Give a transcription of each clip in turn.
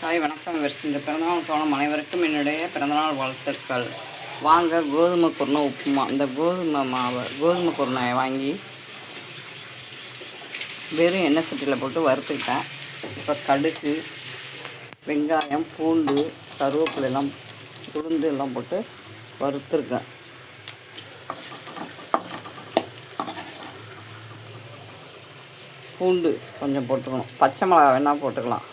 தாய் வணக்கம் வெர்ஸ் இந்த பிறந்தநாள் தோணும் அனைவருக்கும் என்னுடைய பிறந்தநாள் வாழ்த்துக்கள். வாங்க கோதுமை குருணை உப்புமா. இந்த கோதுமை மாவை கோதுமை குருணையை வாங்கி வெறும் எண்ணெய் சட்டியில் போட்டு வறுத்துக்கிட்டேன். இப்போ கடுகு வெங்காயம் பூண்டு கருவேப்பிலை எல்லாம் உளுந்து எல்லாம் போட்டு வறுத்துருக்கேன். பூண்டு கொஞ்சம் போட்டுக்கணும். பச்சை மிளகா வேணால் போட்டுக்கலாம்.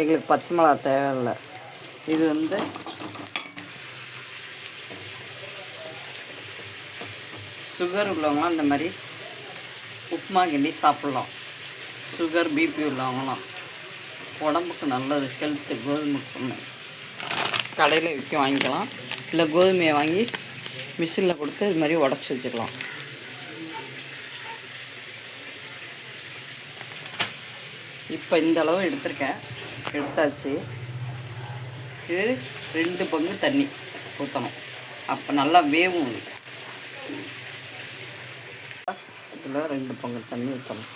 எங்களுக்கு பச்சை மிளகா தேவையில்லை. இது வந்து சுகர் உள்ளவங்களாம் இந்த மாதிரி உப்புமா கிண்டி சாப்பிட்லாம். சுகர் பிபி உள்ளவங்களாம் உடம்புக்கு நல்லது ஹெல்த்து கோதுமை குருணை கடையில் விற்க வாங்கிக்கலாம். இல்லை கோதுமையை வாங்கி மிஷினில் கொடுத்து இது மாதிரி உடச்சி வச்சுக்கலாம். இப்போ இந்த அளவு எடுத்திருக்கேன். எடுத்தாச்சு. இது ரெண்டு பங்கு தண்ணி ஊற்றணும் அப்போ நல்லா வேவும் இதில் ரெண்டு பங்கு தண்ணி ஊற்றணும்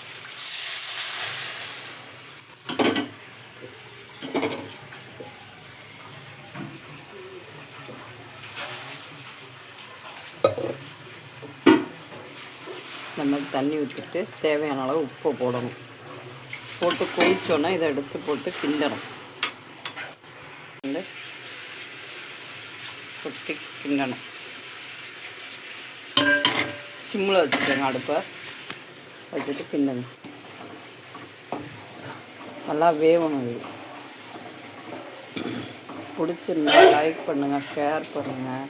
இந்த மாதிரி தண்ணி ஊற்றிட்டு தேவையான அளவு உப்பு போடணும். போட்டு கொதிச்சோன்னா இதை எடுத்து போட்டு கிண்டணும். வந்து கொட்டி கிண்டணும். சிம்மில் வச்சுக்கோங்க அடுப்பை. வச்சுட்டு கிண்டணும். நல்லா வேகணும் இது. பிடிச்சிருந்தா லைக் பண்ணுங்கள் ஷேர் பண்ணுங்கள்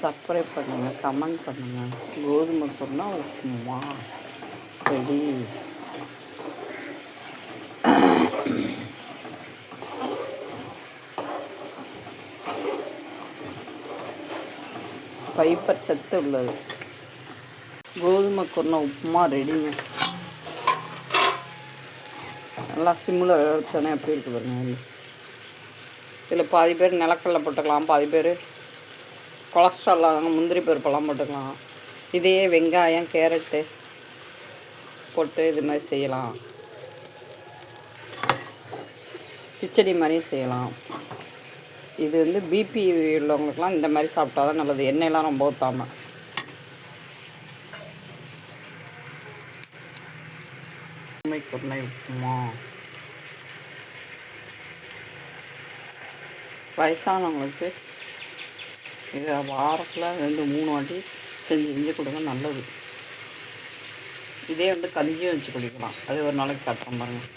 சப்ஸ்கிரைப் பண்ணுங்கள் கமெண்ட் பண்ணுங்கள் கோதுமை பொருள்னா உப்புமா ரெடி. ஃபைபர் சத்து உள்ளது. கோதுமை குருணை உப்புமா ரெடிங்க நல்லா சிம்மில் வச்சோன்னே எப்படி இருக்குது பாருங்க. இதில் பாதி பேர் நிலக்கடலை போட்டுக்கலாம் பாதி பேர் கொலஸ்ட்ரால் இல்லாதவங்க முந்திரி பருப்பெல்லாம் போட்டுக்கலாம். இதையே வெங்காயம் கேரட்டு போட்டு இது மாதிரி செய்யலாம். கிச்சடி மாதிரியும் செய்யலாம். இது வந்து பிபி உள்ளவங்களுக்குலாம் இந்த மாதிரி சாப்பிட்டா தான் நல்லது. எண்ணெயெல்லாம் ரொம்ப ஊற்றாமல் குருணை உப்புமா. வயசானவங்களுக்கு இதை வாரத்தில் ரெண்டு மூணு வாட்டி செஞ்சு செஞ்சு கொடுங்க நல்லது. இதே வந்து கஞ்சியும் வச்சு குடிக்கலாம். அது ஒரு நாளைக்கு காட்டுறேன் பாருங்கள்